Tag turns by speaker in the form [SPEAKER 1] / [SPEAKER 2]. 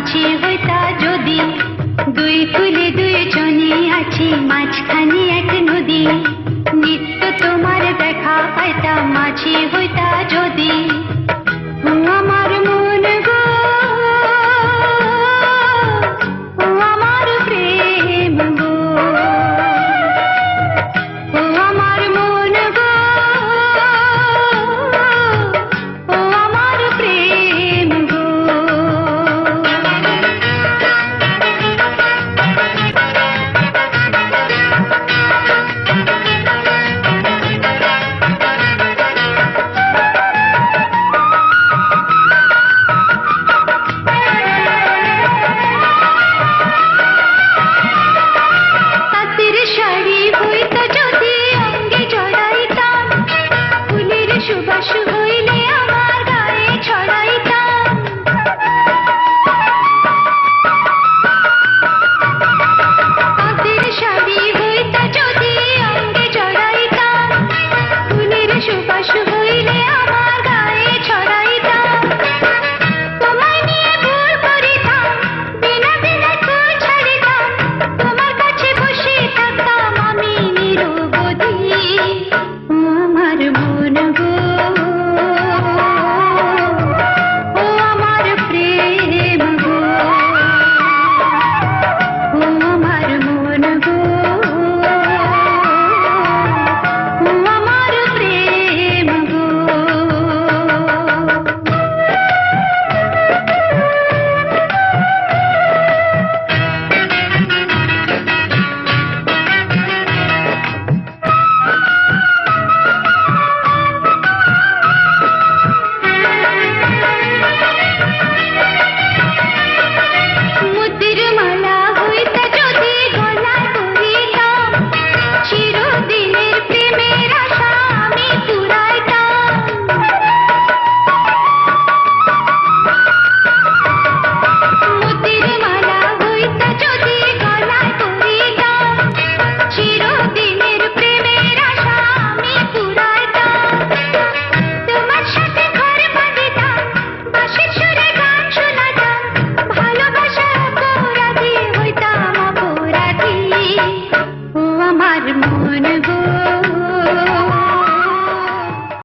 [SPEAKER 1] মাছি হইতা যদি, দুই কুলে দুই চনি আছি, মাঝখানে এক নদী। নিত্য তোমার দেখা পাইতা মাছি হইতা যদি। আমার மகள் மனகோ